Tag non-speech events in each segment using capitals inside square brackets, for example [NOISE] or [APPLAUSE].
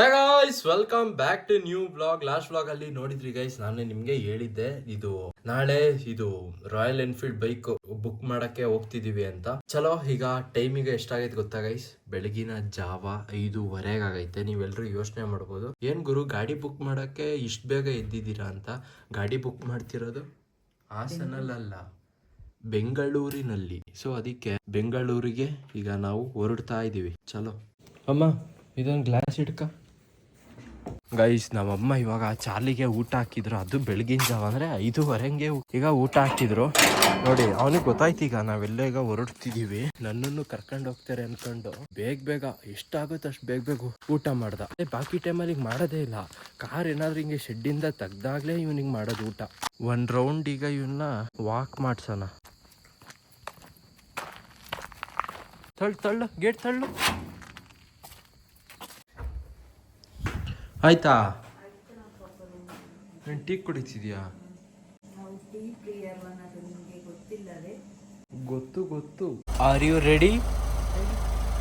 Guys welcome back to new blog last blog ಅಲ್ಲಿ ನೋಡಿದ್ರಿ guys ನಾನು ನಿಮ್ಗೆ ಹೇಳಿದ್ದೆ, ಇದು ನಾಳೆ ಇದು ರಾಯಲ್ ಎನ್ಫೀಲ್ಡ್ ಬೈಕ್ ಬುಕ್ ಮಾಡಕ್ಕೆ ಹೋಗ್ತಿದೀವಿ ಅಂತ. ಚಲೋ, ಈಗ ಟೈಮಿಗೆ ಎಷ್ಟಾಗೈತೆ ಗೊತ್ತಾ ಗೈಸ್ ಬೆಳಗಿನ ಜಾವ ಐದೂವರೆಗೆ ಆಗೈತೆ ನೀವೆಲ್ಲರೂ ಯೋಚನೆ ಮಾಡ್ಬೋದು. ಏನ್ ಗುರು, ಗಾಡಿ ಬುಕ್ ಮಾಡಕ್ಕೆ ಇಷ್ಟ ಬೇಗ ಎದ್ದಿದ್ದೀರಾ ಅಂತ? ಗಾಡಿ ಬುಕ್ ಮಾಡ್ತಿರೋದು? ಹಾಸನಲ್ಲ ಬೆಂಗಳೂರಿನಲ್ಲಿ. ಸೊ ಅದಕ್ಕೆ ಬೆಂಗಳೂರಿಗೆ ಈಗ ನಾವು ಹೊರಡ್ತಾ ಇದೀವಿ. ಚಲೋ. ಅಮ್ಮ, ಇದೊಂದು ಗ್ಲಾಸ್ ಇಡ್ಕ ಗೈಸ್ ನಮ್ಮಮ್ಮ ಇವಾಗ ಚಾರ್ಲಿಗೆ ಊಟ ಹಾಕಿದ್ರು. ಅದು ಬೆಳಗಿನ ಜಾವ ಅಂದ್ರೆ ಐದುವರೆಗೆ ಈಗ ಊಟ ಹಾಕಿದ್ರು. ನೋಡಿ ಅವನಿಗೆ ಗೊತ್ತಾಯ್ತು ಈಗ ನಾವೆಲ್ಲ ಈಗ ಹೊರಡ್ತಿದೀವಿ. ನನ್ನನ್ನು ಕರ್ಕೊಂಡು ಹೋಗ್ತಾರೆ ಅನ್ಕೊಂಡು ಬೇಗ ಬೇಗ ಎಷ್ಟಾಗುತ್ತೆ ಅಷ್ಟು ಬೇಗ ಬೇಗ ಊಟ ಮಾಡ್ದ. ಏ, ಬಾಕಿ ಟೈಮಲ್ಲಿ ಈಗ ಮಾಡೋದೇ ಇಲ್ಲ. ಕಾರ್ ಏನಾದ್ರು ಹಿಂಗೆ ಶೆಡ್ಡಿಂದ ತೆಗ್ದಾಗ್ಲೇ ಇವನಿಗೆ ಮಾಡೋದು ಊಟ. ಒನ್ ರೌಂಡ್ ಈಗ ಇವನ್ನ ವಾಕ್ ಮಾಡ್ಸೋಣ. ತಳ್ಳು ತಳ್ಳು ಗೇಟ್ ತಳ್ಳು. ಆಯ್ತಾ? ನೀನು ಟೀ ಕುಡಿತಿದ್ಯಾ? ಗೊತ್ತು ಗೊತ್ತು. ಆರ್ ಯು ರೆಡಿ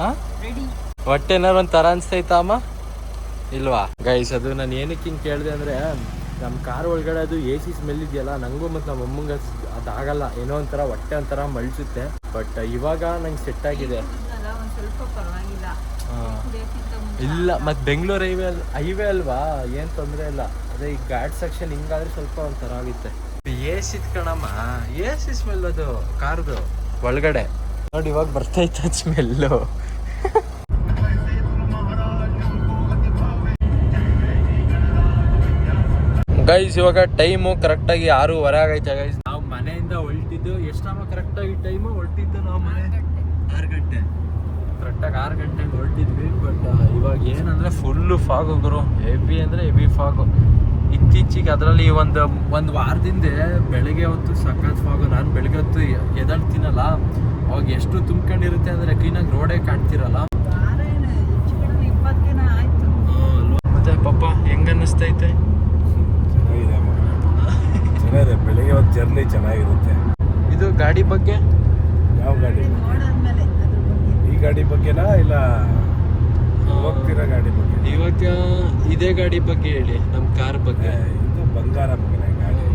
ಹಾ? ರೆಡಿ ಹೊಟ್ಟೆ ಏನಾರು ಒಂಥರ ಅನ್ಸ್ತೈತಾ ಅಮ್ಮ? ಇಲ್ವಾ? ಗೈಸ್ ಅದು ನಾನು ಏನಕ್ಕೆ ಹಿಂಗೆ ಕೇಳಿದೆ ಅಂದರೆ ನಮ್ಮ ಕಾರ್ ಒಳಗಡೆ ಅದು ಎ ಸಿ ಸ್ಮೆಲ್ ಇದೆಯಲ್ಲ ನನಗೂ ಮತ್ತು ನಮ್ಮ ಅಮ್ಮಂಗೆ ಅದಾಗಲ್ಲ. ಏನೋ ಒಂಥರ ಹೊಟ್ಟೆ ಒಂಥರ ಮಳ್ಸುತ್ತೆ ಬಟ್ ಇವಾಗ ನಂಗೆ ಸೆಟ್ ಆಗಿದೆ. ಸ್ವಲ್ಪ ಪರವಾಗಿಲ್ಲ. ಇಲ್ಲ, ಮತ್ತೆ ಬೆಂಗಳೂರು ಹೈವೇ ಅಲ್ ಹೈವೇ ಅಲ್ವಾ? ಏನು ತೊಂದರೆ ಇಲ್ಲ. ಅದೇ ಈ ಗಾಡ್ ಸೆಕ್ಷನ್ ಹಿಂಗಾದ್ರೆ ಸ್ವಲ್ಪ ಒಂಥರ ಆಗುತ್ತೆ. ಎ ಸಿ ಕಣಮ್ಮ. ಎ ಸ್ಮೆಲ್ ಅದು, ಕಾರ್ದು, ಒಳಗಡೆ. ನೋಡಿ, ಇವಾಗ ಬರ್ತಾ ಇತ್ತು ಸ್ಮೆಲ್ಲು ಗೈಸ್ ಇವಾಗ ಟೈಮು ಕರೆಕ್ಟಾಗಿ ಆರೂವರೆ ಆಗೈತೆ ಗೈಸ್ ನಾವು ಮನೆಯಿಂದ ಹೊಲ್ಟಿದ್ದು ಎಷ್ಟಮ್ಮ ಕರೆಕ್ಟಾಗಿ ಟೈಮು ಹೊಲ್ಟಿದ್ದು ನಾವು ಮನೆ? ಆರು ಗಂಟೆ. ಕರೆಕ್ಟಾಗಿ ಆರು ಗಂಟೆಗೆ ಹೊರಟಿದ್ವಿ ಬಟ್ ಇವಾಗ ಏನಂದರೆ ಫುಲ್ಲು ಫಾಗು ಗುರು. ಹೆವಿ ಅಂದರೆ ಹೆವಿ ಫಾಗು ಇತ್ತೀಚೆಗೆ ಅದರಲ್ಲಿ ಒಂದು ಒಂದು ವಾರದಿಂದ ಬೆಳಗ್ಗೆ ಹೊತ್ತು ಸಖತ್ ಫಾಗು ನಾನು ಬೆಳಗ್ಗೆ ಹೊತ್ತು ಎದಾಡ್ತೀನಲ್ಲ ಅವಾಗ ಎಷ್ಟು ತುಂಬ್ಕೊಂಡಿರುತ್ತೆ ಅಂದರೆ ಕ್ಲೀನಾಗಿ ರೋಡೇ ಕಾಣ್ತಿರಲ್ಲ. ಮತ್ತೆ ಪಾಪ ಹೆಂಗ ಅನ್ನಿಸ್ತೈತೆ ಚೆನ್ನಾಗಿದೆ ಮಗ. ಚೆನ್ನಾಗಿದೆ. ಬೆಳಿಗ್ಗೆ ಒಂದು ಜರ್ನಿ ಚೆನ್ನಾಗಿರುತ್ತೆ. ಇದು ಗಾಡಿ ಬಗ್ಗೆ? ಯಾವ ಗಾಡಿ ನೋಡಾದ್ಮೇಲೆ ಅದ್ರ ಬಗ್ಗೆ ಈ ಗಾಡಿ ಬಗ್ಗೆನಾ ಇಲ್ಲ ಹೋಗ್ತಿರೋ ಗಾಡಿ ಬಗ್ಗೆ ಇವಾಗ ಇದೇ ಗಾಡಿ ಬಗ್ಗೆ ಹೇಳಿ ನಮ್ಮ ಕಾರ್ ಬಗ್ಗೆ. ಇದು ಬಂಗಾರ ಮಗನೇ ಗಾಡಿ.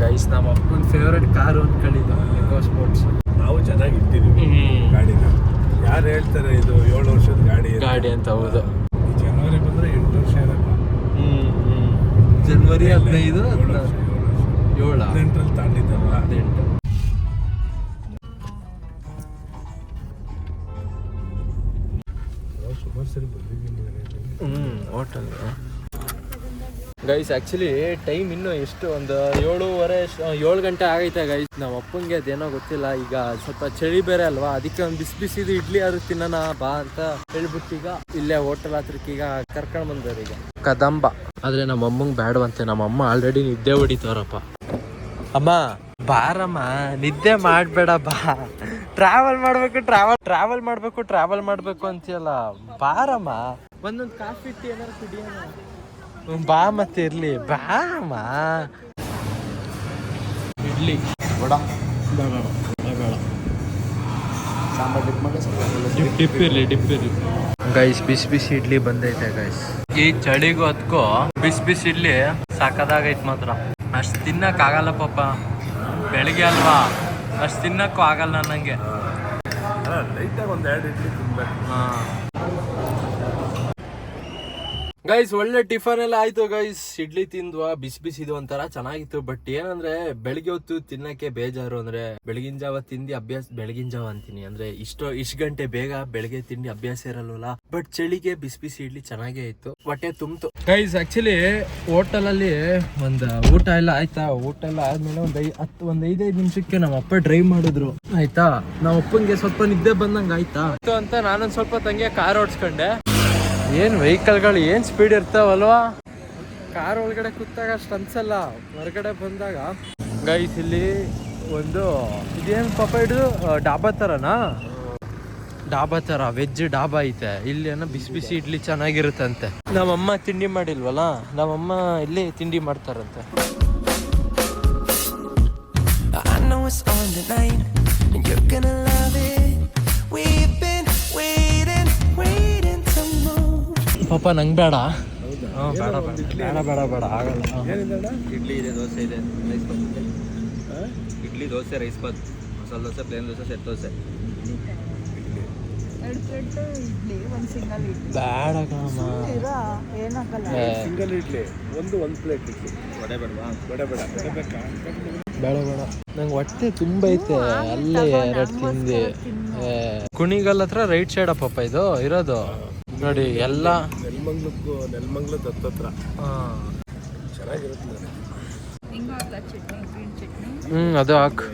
ಗೈಸ್ ನಮ್ಮ ಅಪ್ಪನ ಫೇವ್ರೆಟ್ ಕಾರ್ ಅಂದ್ಕೊಂಡಿದ್ದು ಎಕೋ ಸ್ಪೋರ್ಟ್ಸ್ ನಾವು ಚೆನ್ನಾಗಿ ಇಟ್ಟಿದ್ದೀವಿ. ಗಾಡಿನ. ಯಾರು ಹೇಳ್ತಾರೆ ಇದು ಏಳು ವರ್ಷದ ಗಾಡಿ? ಗಾಡಿ ಅಂತ ಹೌದು. ಜನವರಿ ಬಂದ್ರೆ ಎಂಟು ವರ್ಷ ಇರಲ್ಲ. ಜನವರಿ ಹದಿನೈದು. ಏಳ ಹದಿನೆಂಟರಲ್ಲಿ ತಾಂಡಿದ್ದಲ್ಲ ಹದಿನೆಂಟು. ಹ್ಮ್ ಗೈಸ್ ಆ್ಯಕ್ಚುಲಿ ಟೈಮ್ ಇನ್ನೂ ಎಷ್ಟು? ಒಂದು ಏಳುವರೆ ಏಳು ಗಂಟೆ ಆಗೈತೆ ಗೈಸ್ ನಮ್ಮ ಅಪ್ಪಂಗೆ ಅದೇನೋ ಗೊತ್ತಿಲ್ಲ. ಈಗ ಸ್ವಲ್ಪ ಚಳಿ ಬೇರೆ ಅಲ್ವಾ? ಅದಕ್ಕೆ ಒಂದು ಬಿಸಿ ಬಿಸಿದು ಇಡ್ಲಿ ಆದ್ರೂ ತಿನ್ನೋಣ, ಬಾ ಅಂತ ಹೇಳ್ಬಿಟ್ಟು ಈಗ ಇಲ್ಲೇ ಹೋಟೆಲ್ ಹತ್ರಕ್ಕೆ ಈಗ ಕರ್ಕೊಂಡ್ ಬಂದವ್ರು ಈಗ. ಕದಂಬ. ಆದ್ರೆ ನಮ್ಮ ಅಮ್ಮಂಗೆ ಬೇಡವಂತೆ ನಮ್ಮ ಅಮ್ಮ ಆಲ್ರೆಡಿ ನಿದ್ದೆ ಹೊಡಿತವ್ರಪ್ಪ ಅಮ್ಮ, ಬಾರಮ್ಮ, ನಿದ್ದೆ ಮಾಡಬೇಡ ಬಾ ಟ್ರಾವೆಲ್ ಮಾಡ್ಬೇಕು ಟ್ರಾವೆಲ್ ಟ್ರಾವೆಲ್ ಮಾಡ್ಬೇಕು ಟ್ರಾವೆಲ್ ಮಾಡ್ಬೇಕು ಅಂತೀಯಲ್ಲ. ಬಾರಮ್ಮ. ಒಂದೊಂದು ಕಾಫಿ ಟೀ ಏನಾರು ಕುಡಿಯೋಣ. ಬಾ ಮತ್ತೆ ಇರ್ಲಿ. ಬಾರಮ್ಮ ಇಡ್ಲಿ. ಬೇಡ ಬೇಡ ಸಾಂಬಾರ್ ಡಿಪ್ ಮಾಡಿ ಡಿಪ್ ಡಿಪ್ ಡಿಪ್ ಇರ್ಲಿ ಗೈಸ್ ಬಿಸಿ ಬಿಸಿ ಇಡ್ಲಿ ಬಂದೈತೆ ಗೈಸ್ ಈ ಚಳಿಗೂ ಅದಕ್ಕೂ ಬಿಸಿ ಬಿಸಿ ಇಡ್ಲಿ ಸಾಕದಾಗೈತ್ ಮಾತ್ರ. ಅಷ್ಟು ತಿನ್ನಕ್ಕಾಗಲ್ಲ ಪಾಪ. ಬೆಳಿಗ್ಗೆ ಅಲ್ವಾ? ಅಷ್ಟು ತಿನ್ನಕ್ಕೂ ಆಗಲ್ಲ ನನಗೆ ಲೈಟಾಗಿ ಒಂದು ಎರಡು ಇಡ್ಲಿ ತಿನ್ಬೇಕು. ಗೈಸ್ ಒಳ್ಳೆ ಟಿಫನ್ ಎಲ್ಲ ಆಯ್ತು ಗೈಸ್ ಇಡ್ಲಿ ತಿಂದ್ವಾ, ಬಿಸಿ ಬಿಸಿ ಇದು ಒಂಥರ ಚೆನ್ನಾಗಿತ್ತು ಬಟ್ ಏನಂದ್ರೆ, ಬೆಳಿಗ್ಗೆ ಹೊತ್ತು ತಿನ್ನಕ್ಕೆ ಬೇಜಾರು ಅಂದ್ರೆ, ಬೆಳಗಿನ ಜಾವ ತಿಂದಿ ಅಭ್ಯಾಸ, ಬೆಳಗಿನ ಜಾವ ಅಂತೀನಿ. ಅಂದ್ರೆ ಇಷ್ಟು ಇಷ್ಟು ಗಂಟೆ ಬೇಗ ಬೆಳಗ್ಗೆ ತಿಂಡಿ ಅಭ್ಯಾಸ ಇರಲ್ವಲ್ಲ ಬಟ್ ಚಳಿಗೆ ಬಿಸಿ ಬಿಸಿ ಇಡ್ಲಿ ಚೆನ್ನಾಗೇ ಇತ್ತು, ಹೊಟ್ಟೆ ತುಂಬಿತು. ಗೈಸ್ ಆಕ್ಚುಲಿ ಹೋಟೆಲ್ ಅಲ್ಲಿ ಒಂದ್, ಊಟ ಎಲ್ಲ ಆಯ್ತಾ? ಊಟ ಎಲ್ಲ ಆದ್ಮೇಲೆ ಒಂದ್ ಐ, ಹತ್ತು, ಒಂದ್ ಐದೈದು ನಿಮಿಷಕ್ಕೆ ನಮ್ಮ ಅಪ್ಪ ಡ್ರೈವ್ ಮಾಡಿದ್ರು. ಆಯ್ತಾ? ನಮ್ಮ ಅಪ್ಪಂಗೆ ಸ್ವಲ್ಪ ನಿದ್ದೆ ಬಂದಂಗ ಆಯ್ತಾ? ಅಂತ ನಾನೊಂದ್ ಸ್ವಲ್ಪ ತಂಗೆ ಕಾರ್ ಓಡಿಸ್ಕೊಂಡೆ. ಏನ್ ವೆಹಿಕಲ್ಗಳು, ಏನ್ ಸ್ಪೀಡ್ ಇರ್ತಾವಲ್ವಾ? ಕಾರ್ ಒಳಗಡೆ ಕೂತಾಗ ಅಷ್ಟು ಅನ್ಸಲ್ಲ ಹೊರಗಡೆ ಬಂದಾಗ. ಗೈಸ್ ಇಲ್ಲಿ ಒಂದು, ಇದೇನು ಪಾಪ ಹಿಡಿದು ಡಾಬಾ ಥರನಾ ಡಾಬಾ ಥರ ವೆಜ್ ಡಾಬಾ ಐತೆ. ಇಲ್ಲಿ ಏನೋ ಬಿಸಿ ಬಿಸಿ ಇಡ್ಲಿ ಚೆನ್ನಾಗಿರುತ್ತಂತೆ. ನಮ್ಮಮ್ಮ ತಿಂಡಿ ಮಾಡಿಲ್ವಲ್ಲ, ನಮ್ಮಮ್ಮ ಇಲ್ಲಿ ತಿಂಡಿ ಮಾಡ್ತಾರಂತೆ. I know it's on night, and you're gonna love it. We've ಪಾಪ ನಂಗೆ ಬೇಡ. ಹಾಂ ಬೇಡ ಬೇಡ. ಬೇಡ ಬೇಡ ಬೇಡ. ಆಗಲ್ಲ. ಇಡ್ಲಿ ಇದೆ ದೋಸೆ ಇದೆ. Rice bath idli dosa rice bath masala dosa plain dosa set dosa. ಬೇಡ ಸಿಂಗಲ್ ಇಡ್ಲಿ. ಒಂದು ಒಂದು ಪ್ಲೇಟ್ ಇಡ್ಲಿ. ವಡೆ ಬೇಡವಾ? ಬೇಡ ಬೇಡ. ಬೇಡ ಬೇಕಾ? ಬೇಡ ಬೇಡ. ನಂಗೆ ಹೊಟ್ಟೆ ತುಂಬ ಐತೆ. ಅಲ್ಲೇ ಎರಡು ತಿಂದು ಕುಣಿಗಲ್ ಹತ್ರ ರೈಟ್ ಸೈಡ್ ಅಪ್ಪ ಇದು? ಇರೋದು. ನೋಡಿ ಎಲ್ಲ ನೆಲಮಂಗ್ಲಕ್ಕೂ ನೆಲಮಂಗ್ಲದ ದತ್ತತ್ರ ಹಾಂ. ಚೆನ್ನಾಗಿರುತ್ತೆ ಹ್ಮ್ ಹಿಂಗೆ ಚಟ್ನಿ ಗ್ರೀನ್ ಚಟ್ನಿ. ಹ್ಞೂ ಅದು ಹಾಕು.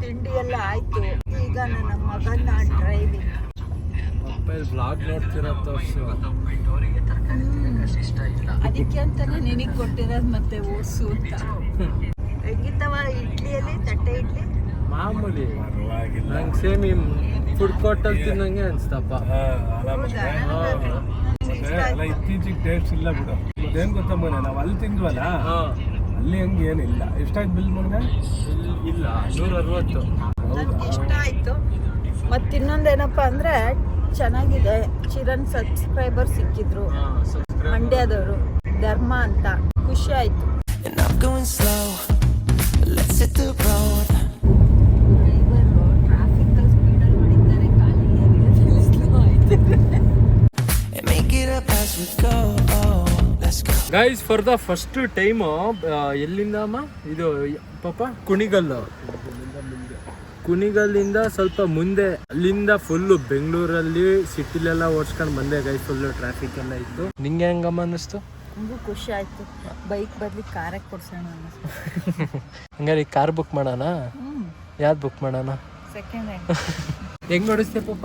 ತಿಂಡಿ ಎಲ್ಲ ಆಯ್ತು. ಈಗ ನನ್ನ ಮಗನ ಡ್ರೈವಿಂಗ್ ಮೊಬೈಲ್ ಬ್ಲಾಗ್ ನೋಡ್ತಿರೋ ಅದಕ್ಕೆ ಅಂತಾನೆ ನಿನಗೆ ಕೊಟ್ಟಿರೋದು ಮತ್ತೆ ಓಸು ಅಂತ. ಹೆಂಗಿತ್ತವ ಇಡ್ಲಿಯಲ್ಲಿ ತಟ್ಟೆ ಇಡ್ಲಿ? ಮಾಮೂಲಿ. ನಂಗೆ ಸೇಮ್ ಫುಡ್ ಕೋರ್ಟಲ್ಲಿ ತಿನ್ನಂಗೆ ಅನ್ಸ್ತಪ್ಪ. ಅಲ್ಲ ಇತ್ತೀಚಿಗೆ ಟೇಸ್ಟ್ ಇಲ್ಲ ಬಿಡು. ಮತ್ತೇನ್ ಗೊತ್ತಮ್ಮ ನಾವು ಅಲ್ಲಿ ತಿಂದ್ವಲ್ಲ? ಅಲ್ಲಿ ಹಂಗೆ ಏನಿಲ್ಲ. ಎಷ್ಟಾಯ್ತು ಬಿಲ್ ಮನ್ಗ ಇಲ್ಲ ನೂರ ಅರವತ್ತು ಇಷ್ಟ ಆಯಿತು. ಮತ್ತು ಇನ್ನೊಂದೇನಪ್ಪ ಅಂದ್ರೆ ಚೆನ್ನಾಗಿದೆ. ಚಿರನ್ ಸಬ್ಸ್ಕ್ರೈಬರ್ ಸಿಕ್ಕಿದ್ರು. ಮಂಡ್ಯದವರು. ಧರ್ಮ ಅಂತ. ಖುಷಿ ಆಯಿತು. Guys for the first time ಎಲ್ಲಿಂದ ಅಮ್ಮ? ಇದು ಪಾಪ ಕುಣಿಗಲ್ಲು. ಕುಣಿಗಲ್ಲಿಂದ ಸ್ವಲ್ಪ ಮುಂದೆ ಅಲ್ಲಿಂದ ಫುಲ್ಲು ಬೆಂಗಳೂರಲ್ಲಿ ಸಿಟಿಲೆಲ್ಲ ಓಡಿಸ್ಕೊಂಡು ಬಂದೆ ಗೈಸ್ ಫುಲ್ಲು ಟ್ರಾಫಿಕ್ ಎಲ್ಲ ಇತ್ತು. ನಿಂಗೆ ಹೆಂಗಮ್ಮ ಅನ್ನಿಸ್ತು? ತುಂಬಾ ಖುಷಿ ಆಯ್ತು. ಬೈಕ್ ಬದ್ಲಿ ಕಾರೇ ಕೊಡ್ಸೋಣ [LAUGHS] ಹಂಗಾರೆ ಕಾರ್ ಬುಕ್ ಮಾಡೋಣ? ಯಾವ್ದು ಬುಕ್ ಮಾಡೋಣ? ಸೆಕೆಂಡ್ ಹ್ಯಾಂಡ್ [LAUGHS] ಹೆಂಗ್ ಓಡಿಸ್ತೆ ಪಾಪ?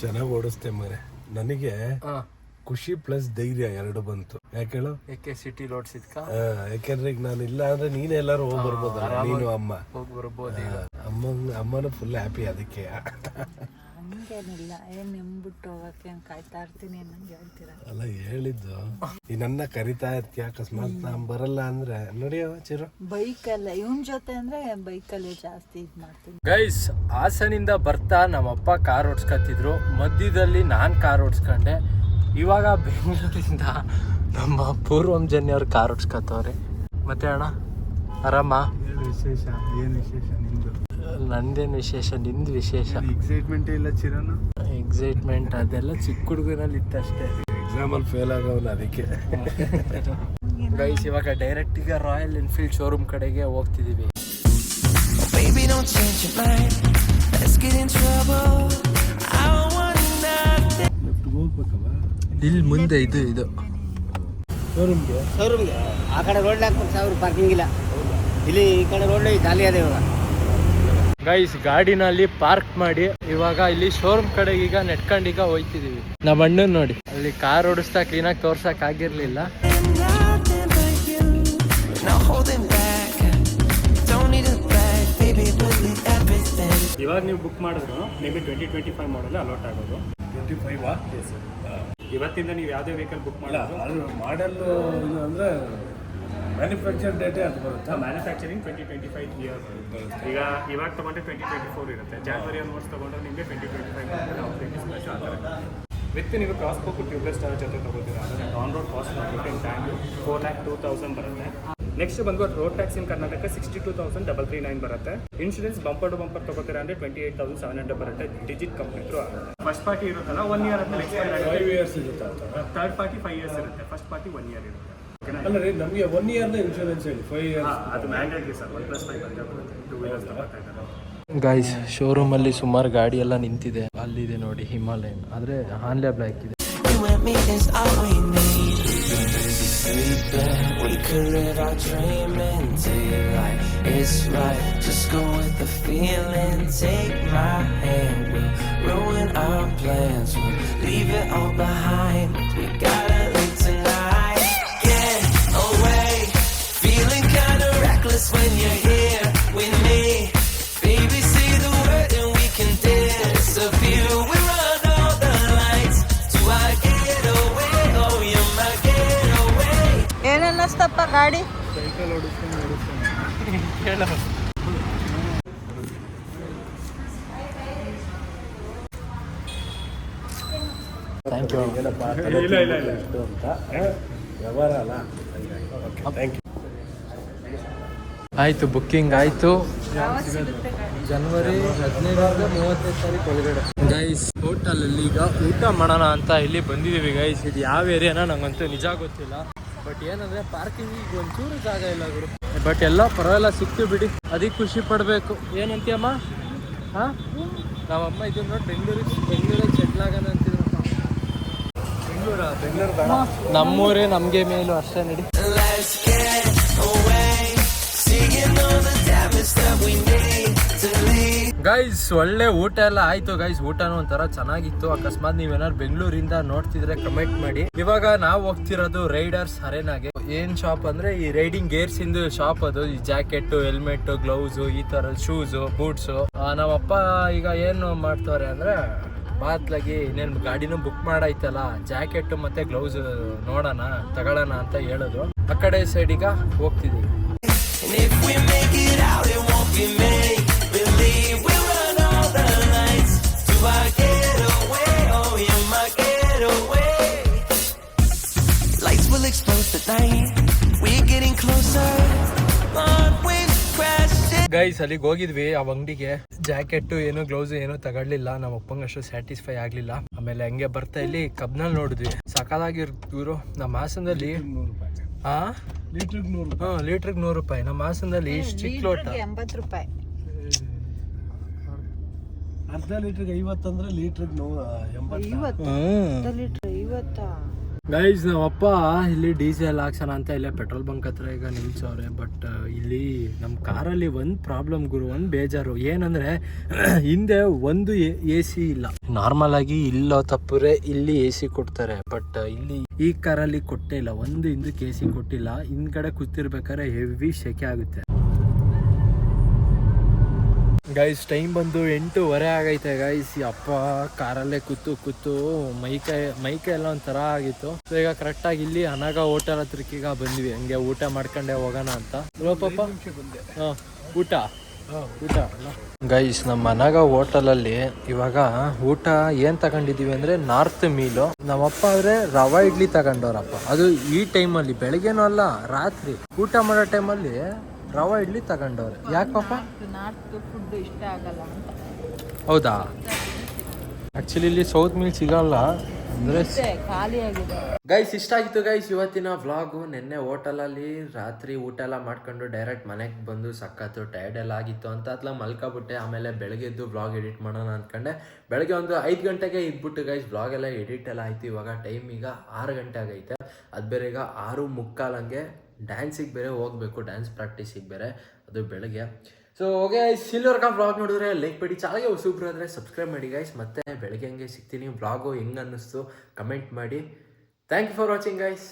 ಚೆನ್ನಾಗಿ ಓಡಿಸ್ತೆ ಮರೆ ನನಗೆ ಹಾಂ ಖುಷಿ ಪ್ಲಸ್ ಧೈರ್ಯ ಎರಡು ಬಂತು. ಯಾಕೆ ಹೇಳು? ಯಾಕೆ ಸಿಟಿ ಓಡಿಸಿದ್ಕ ಆ, ಯಾಕೆಂದ್ರೆ ಈಗ ನಾನು ಇಲ್ಲ ಅಂದ್ರೆ ನೀನೇ ಎಲ್ಲಾರು ಹೋಗಿ ಬರ್ಬೋದಲ್ಲ ನೀನು ಅಮ್ಮ. ಹೋಗಿ ಬರ್ಬೋದು ಈಗ. ಅಮ್ಮ ಅಮ್ಮನೂ ಫುಲ್ ಹ್ಯಾಪಿ ಅದಕ್ಕೆ. ಹಂಗೇನಿಲ್ಲ ಏನು ನಿಂಬಿಟ್ಟು ಹೋಗೋಕ್ಕೆ ಕಾಯ್ತಾ ಇರ್ತೀನಿ ನಂಗೆ ಹೇಳ್ತೀರ? ಅಲ್ಲ ಹೇಳಿದ್ದು. ಈ ನನ್ನ ಕರಿತಾ ಇರ್ತೀಯ ಅಕಸ್ಮಾತ್ ನಾನ್ ಬರಲ್ಲ ಅಂದ್ರೆ? ನೋಡಿ ಚಿರು? ಬೈಕಲ್ಲ ಇವನ್ ಜೊತೆ ಅಂದರೆ ಬೈಕಲ್ಲೇ ಜಾಸ್ತಿ ಇದ್ ಮಾಡ್ತೀನಿ. ಗೈಸ್ ಹಾಸನಿಂದ ಬರ್ತಾ ನಮ್ಮಪ್ಪ ಕಾರ್ ಓಡಿಸ್ಕೊತಿದ್ರು ಮಧ್ಯದಲ್ಲಿ ನಾನು ಕಾರ್ ಓಡಿಸ್ಕೊಂಡೆ. ಇವಾಗ ಬೆಂಗಳೂರಿಂದ ನಮ್ಮ ಪೂರ್ವಂ ಜನ್ಯವ್ರು ಕಾರ್ ಓಡಿಸ್ಕೊತವ್ರೆ. ಮತ್ತೆ ಅಣ್ಣ ಆರಾಮ? ವಿಶೇಷ? ಏನು ವಿಶೇಷ ನಂದೇನು ವಿಶೇಷ ನಿಂದು ವಿಶೇಷ? ಎಕ್ಸೈಟ್ಮೆಂಟ್ ಇಲ್ಲ ಚಿರಾನು ಎಕ್ಸೈಟ್ಮೆಂಟ್ ಅದೆಲ್ಲ ಚಿಕ್ಕ ಹುಡುಗನಲ್ಲಿ ಇತ್ತಷ್ಟೇ. ಎಕ್ಸಾಮಲ್ಲಿ ಫೇಲ್ ಆಗೋಲ್ಲ ಅದಕ್ಕೆ. ಗೈಸ್ ಇವಾಗ ಡೈರೆಕ್ಟ್ ಈಗ ರಾಯಲ್ ಎನ್ಫೀಲ್ಡ್ ಶೋರೂಮ್ ಕಡೆಗೆ ಹೋಗ್ತಿದೀವಿ. Oh, ಇಲ್ಲಿ ಮುಂದೆ ಇದು ಇದು. ಶೋರೂಮ್ಗೆ? ಶೋರೂಮ್ಗೆ. ಆ ಕಡೆ ರೋಡ್ ಹಾಕ್ಬಿಟ್ಟು ಸಾವಿರ ಪಾರ್ಕಿಂಗ್ ಇಲ್ಲ. ಇಲ್ಲಿ ಈ ಕಡೆ ರೋಡ್ ಖಾಲಿ ಅದ ಇವಾಗ. ಗೈಸ್ ಗಾಡಿನಲ್ಲಿ ಪಾರ್ಕ್ ಮಾಡಿ. ಇವಾಗ ಇಲ್ಲಿ ಶೋರೂಮ್ ಕಡೆಗೆ ಈಗ ನೆಟ್ಕೊಂಡು ಈಗ ಹೋಯ್ತಿದೀವಿ. ನಮ್ಮ ಅಣ್ಣನ್ ನೋಡಿ. ಅಲ್ಲಿ ಕಾರ್ ಓಡಿಸ್ತಾ ಕ್ಲೀನಾಗಿ ತೋರ್ಸಕ್ ಆಗಿರ್ಲಿಲ್ಲ. ಇವಾಗ ನೀವು ಬುಕ್ ಮಾಡಿದ್ರು maybe twenty twenty five ಮಾಡಲ್ಲಿ ಅಲಾಟ್ ಆಗೋದು ಟ್ವೆಂಟಿ ಫೈವ್ ಇವತ್ತಿಂದ ನೀವು ಯಾವುದೇ ವೆಹಿಕಲ್ ಬುಕ್ ಮಾಡಿಲ್ಲ ಅದು ಮಾಡಲ್ ಇದು ಅಂದ್ರೆ ಮ್ಯಾನುಫ್ಯಾಕ್ಚರ್ ಡೇಟೇ ಅದು ಬರುತ್ತೆ. Manufacturing twenty twenty five year ಈಗ ಇವಾಗ ತೊಗೊಂಡ್ರೆ ಟ್ವೆಂಟಿ ಟ್ವೆಂಟಿ ಫೋರ್ ಇರುತ್ತೆ. ಜಾನ್ವರಿ ಒನ್ವರ್ಸ್ ತೊಗೊಂಡ್ರೆ ನಿಮಗೆ ಟ್ವೆಂಟಿ ಟ್ವೆಂಟಿ ಫೈವ್ ವಿತ್ ನೀವು ಕ್ರಾಸ್ ಬುಕ್ ಟ್ಯೂಬ್ಲೆಸ್ ಟಾರ್ ಜೊತೆ ತೊಗೋತೀರಾ? ಅಂದರೆ on road cost twenty time four lakh two thousand ಬರುತ್ತೆ. ನೆಕ್ಸ್ಟ್ ಬಂದ್ಬಿಟ್ಟು road tax in Karnataka sixty two thousand double three nine ಬರುತ್ತೆ. ಇನ್ಶೂರೆನ್ಸ್ ಬಂಪರ್ ಟು ಬಂಪರ್ ತಗೋತೀರಾ ಅಂದರೆ twenty eight thousand seven hundred ಬರುತ್ತೆ Digit company through first party ಇರುತ್ತಲ್ಲ one year ಅಂತ five years ಇರುತ್ತೆ ಅಂತ ಥರ್ಡ್ ಪಾರ್ಟಿ ಫೈವ್ ಇಯರ್ಸ್ ಇರುತ್ತೆ. First party one year ಇರುತ್ತೆ. ಓಕೆನಾ ಅಲ್ಲ ರೀ ನಮಗೆ ಒನ್ ಇಯರ್ನ ಇನ್ಶೂರೆನ್ಸ್ ಹೇಳಿ ಫೈವ್ ಇಯರ್ಸ್ ಅದು mandatory sir one plus five ಅಂತ ಬರುತ್ತೆ ಟೂ ವೀಲರ್ಸ್ ತಗೋತಾ ಇದ್ದಾರೆ. ಗೈಸ್ ಶೋರೂಮ್ ಅಲ್ಲಿ ಸುಮಾರು ಗಾಡಿ ಎಲ್ಲ ನಿಂತಿದೆ. ಅಲ್ಲಿದೆ ನೋಡಿ ಹಿಮಾಲಯನ್ ಆದ್ರೆ ಹಾನ್ಲೆ ಬ್ಲಾಕ್ ಇದೆ. Could live our dream take life. It's right, just go with the feeling. Take my hand, we'll ruin our plans. We'll leave it all behind. We gotta live tonight. Get away, feeling kinda reckless when you're ಏನನ್ನಸ್ತಪ್ಪ ಗಾಡಿ? Thank you ಇಲ್ಲ, ಇಲ್ಲ, ಇಲ್ಲ. ಇಷ್ಟು ಅಂತ? ಹ? ವ್ಯವಹಾರ ಅಲ್ಲ? ಥ್ಯಾಂಕ್ ಯು ಆಯಿತು ಬುಕ್ಕಿಂಗ್ ಆಯಿತು. ಜನವರಿ ಹದಿನೈದರಿಂದ ಮೂವತ್ತನೇ ತಾರೀಕು ಒಳಗಡೆ. ಗೈಸ್ ಹೋಟೆಲಲ್ಲಿ ಈಗ ಊಟ ಮಾಡೋಣ ಅಂತ ಇಲ್ಲಿ ಬಂದಿದ್ದೀವಿ ಗೈಸ್ ಇದು ಯಾವ ಏರಿಯಾನ ನಂಗಂತೂ ನಿಜ ಗೊತ್ತಿಲ್ಲ. ಬಟ್ ಏನಂದ್ರೆ ಪಾರ್ಕಿಂಗ್ ಈಗ ಒಂಚೂರು ಜಾಗ ಇಲ್ಲ ಗುರು. ಬಟ್ ಎಲ್ಲ ಪರವಾಗಿಲ್ಲ, ಸಿಕ್ತು ಬಿಡಿ. ಅದಕ್ಕೆ ಖುಷಿ ಪಡಬೇಕು. ಏನಂತೀಯಮ್ಮ ಹಾ? ನಾವಮ್ಮ ಇದನ್ನ ನೋಡಿ, ಬೆಂಗಳೂರಿಗೆ ಬೆಂಗಳೂರಿಗೆ ಆಗಣ ಅಂತಿದ್ರು ಬೆಂಗಳೂರ, ಬೆಂಗಳೂರು ನಮ್ಮೂರೇ ನಮಗೆ ಮೇಲೂ, ಅಷ್ಟೇ ನಡಿ. Let's get the damage that we. Guys ಒಳ್ಳೆ ಊಟ ಎಲ್ಲ ಆಯ್ತು. ಗೈಸ್ ಊಟನೂ ಒಂಥರ ಚೆನ್ನಾಗಿತ್ತು. ಅಕಸ್ಮಾತ್ ನೀವೇನಾದ್ರು ಬೆಂಗಳೂರಿಂದ ನೋಡ್ತಿದ್ರೆ ಕಮೆಂಟ್ ಮಾಡಿ. ಇವಾಗ ನಾವು ಹೋಗ್ತಿರೋದು ರೈಡರ್ಸ್ ಅರೇನಾಗೆ ಏನ್ ಶಾಪ್ ಅಂದ್ರೆ ಈ ರೈಡಿಂಗ್ ಗೇರ್ಸ್ ಇಂದು ಶಾಪ್ ಅದು. ಈ ಜಾಕೆಟ್ ಹೆಲ್ಮೆಟ್ ಗ್ಲೌಸ್ ಈ ತರ ಶೂಸ್ ಬೂಟ್ಸ್ ನಮ್ಮಪ್ಪ ಈಗ ಏನು ಮಾಡ್ತಾರೆ ಅಂದ್ರೆ ಬಾತ್ಲಾಗಿ ಇನ್ನೇನು ಗಾಡಿನೂ ಬುಕ್ ಮಾಡೈತಲ್ಲ ಜಾಕೆಟ್ ಮತ್ತೆ ಗ್ಲೌಸ್ ನೋಡೋಣ, ತಗೊಳ್ಳೋಣ ಅಂತ ಹೇಳೋದು. ಆ ಕಡೆ ಸೈಡ್ ಈಗ ಹೋಗ್ತಿದ್ದೀವಿ ಗೈಸ್ ಅಲ್ಲಿಗೆ ಹೋಗಿದ್ವಿ ಆ ಅಂಗಡಿಗೆ. ಜಾಕೆಟ್ ಏನು ಗ್ಲೌಸ್ ಏನು ತಗೊಳ್ಲಿಲ್ಲ ನಮ್ಮ ಅಪ್ಪಂಗೆ ಅಷ್ಟು ಸ್ಯಾಟಿಸ್ಫೈ ಆಗ್ಲಿಲ್ಲ. ಆಮೇಲೆ ಹಂಗೆ ಬರ್ತಾ ಇಲ್ಲಿ ಕಬ್ನಲ್ಲಿ ನೋಡಿದ್ವಿ. ಸಕಾಲಾಗಿರ್ತಿದ್ರು ನಮ್ಮ ಹಾಸನದಲ್ಲಿ ನೂರು ರೂಪಾಯಿ. ಆ? ಲೀಟ್ರಿಗೆ ನೂರು ಹ್ಞೂ ಲೀಟ್ರಿಗೆ ನೂರು ರೂಪಾಯಿ. ನಮ್ಮ ಹಾಸನದಲ್ಲಿ ಚಿಕ್ಕ ಲೋಟ. ಎಂಬತ್ತು ರೂಪಾಯಿ. ಅರ್ಧ ಲೀಟ್ರಿಗೆ ಐವತ್ತಂದ್ರೆ ಲೀಟ್ರಿಗೆ ನೂರ ಎಂಬತ್ತು. ಗೈಸ್ ನಮ್ಮಪ್ಪ ಇಲ್ಲಿ ಡೀಸೆಲ್ ಹಾಕ್ಸೋಣ ಅಂತ ಇಲ್ಲೇ ಪೆಟ್ರೋಲ್ ಬಂಕ್ ಹತ್ರ ಈಗ ನಿಲ್ಸವ್ರೆ ಬಟ್ ಇಲ್ಲಿ ನಮ್ಮ ಕಾರಲ್ಲಿ ಒಂದು ಪ್ರಾಬ್ಲಮ್ ಗುರು, ಒಂದು ಬೇಜಾರು. ಏನಂದ್ರೆ, [CLEARS THROAT] ಹಿಂದೆ ಒಂದು ಎ ಸಿ ಇಲ್ಲ. ನಾರ್ಮಲಾಗಿ ಇಲ್ಲೋ ತಪ್ಪರೆ ಇಲ್ಲಿ ಎ ಸಿ ಕೊಡ್ತಾರೆ ಬಟ್ ಇಲ್ಲಿ ಈ ಕಾರಲ್ಲಿ ಕೊಟ್ಟೇ ಇಲ್ಲ. ಒಂದು ಹಿಂದಕ್ಕೆ ಎ ಸಿ ಕೊಟ್ಟಿಲ್ಲ. ಹಿಂದ್ಗಡೆ ಕೂತಿರ್ಬೇಕಾದ್ರೆ ಹೆವಿ ಶೆಕೆ ಆಗುತ್ತೆ. ಗೈಸ್ ಟೈಮ್ ಬಂದು ಎಂಟೂವರೆ ಆಗೈತೆ ಗೈಸ್ ಅಪ್ಪ ಕಾರಲ್ಲೇ ಕೂತು ಕೂತು ಮೈಕೈ ಮೈಕೈ ಎಲ್ಲ ಒಂಥರ ಆಗಿತ್ತು. ಸೊ ಈಗ ಕರೆಕ್ಟಾಗಿ ಇಲ್ಲಿ ಅನಾಗ ಹೋಟೆಲ್ ಹತ್ರಕ್ಕೆ ಈಗ ಬಂದ್ವಿ. ಹಂಗೆ ಊಟ ಮಾಡ್ಕೊಂಡೆ ಹೋಗೋಣ ಅಂತ. ಪಾಪ? ಹಾಂ ಊಟ? ಊಟ? ಗೈಸ್ ನಮ್ಮ ಅನಗ ಹೋಟೆಲಲ್ಲಿ ಇವಾಗ ಊಟ ಏನ್ ತಗೊಂಡಿದೀವಿ ಅಂದ್ರೆ ನಾರ್ತ್ ಮೀಲು. ನಮ್ಮಪ್ಪ ಆದ್ರೆ ರವಾ ಇಡ್ಲಿ ತಗೊಂಡವ್ರಪ್ಪ. ಅದು ಈ ಟೈಮಲ್ಲಿ ಬೆಳಗ್ಗೆನೂ ಅಲ್ಲ ರಾತ್ರಿ. ಊಟ ಮಾಡೋ ಟೈಮಲ್ಲಿ ರವಾ ಇಡ್ಲಿ ತಗೊಂಡವ್ರೆ. ಯಾಕಪ್ಪ ನಾರ್ತ್ ಫುಡ್ ಇಷ್ಟ ಆಗಲ್ಲ ಅಂತ. ಹೌದಾ? ಆಕ್ಚುಲಿ ಇಲ್ಲಿ ಸೌತ್ ಮೀಲ್ ಸಿಗಲ್ಲ. ಅಂದ್ರೆ ಖಾಲಿಯಾಗಿದೆ ಗೈಸ್ ಇಷ್ಟ ಆಗಿತ್ತು ಗೈಸ್ ಇವತ್ತಿನ ವ್ಲಾಗು ನಿನ್ನೆ ಹೋಟೆಲಲ್ಲಿ ರಾತ್ರಿ ಊಟ ಎಲ್ಲ ಮಾಡ್ಕೊಂಡು ಡೈರೆಕ್ಟ್ ಮನೆಗೆ ಬಂದು ಸಕ್ಕತ್ತು ಟೈರ್ಡ್ ಎಲ್ಲ ಆಗಿತ್ತು ಅಂತ ಅತ್ಲ ಮಲ್ಕೊಬಿಟ್ಟೆ. ಆಮೇಲೆ ಬೆಳಗ್ಗೆ ಎದ್ದು ವ್ಲಾಗ್ ಎಡಿಟ್ ಮಾಡೋಣ ಅಂದ್ಕೊಂಡೆ ಬೆಳಗ್ಗೆ ಒಂದು ಐದು ಗಂಟೆಗೆ ಇದ್ಬಿಟ್ಟು ಗೈಸ್ ವ್ಲಾಗ್ ಎಲ್ಲ ಎಡಿಟ್ ಎಲ್ಲ ಆಯ್ತು. ಇವಾಗ ಟೈಮ್ ಈಗ ಆರು ಗಂಟೆ ಆಗೈತೆ. ಅದು ಬೇರೆ ಈಗ ಆರು ಮುಕ್ಕಾಲಂಗೆ ಡ್ಯಾನ್ಸಿಗೆ ಬೇರೆ ಹೋಗಬೇಕು ಡ್ಯಾನ್ಸ್ ಪ್ರಾಕ್ಟೀಸಿಗೆ ಬೇರೆ, ಅದು ಬೆಳಗ್ಗೆ. ಸೊ ಓಕೆ ಸಿಲ್ವರ್ ಕಾ ಬ್ಲಾಗ್ ನೋಡಿದ್ರೆ ಲೈಕ್ ಮಾಡಿ ಚಾನಲ್ಗೆ ಹೊಸಬ್ರು ಅಂದರೆ ಸಬ್ಸ್ಕ್ರೈಬ್ ಮಾಡಿ ಗೈಸ್ ಮತ್ತೆ ಬೆಳಗ್ಗೆ ಹಂಗೆ ಸಿಗ್ತೀನಿ ಬ್ಲಾಗು ಹೆಂಗೆ ಅನ್ನಿಸ್ತು ಕಮೆಂಟ್ ಮಾಡಿ. Thank you for watching guys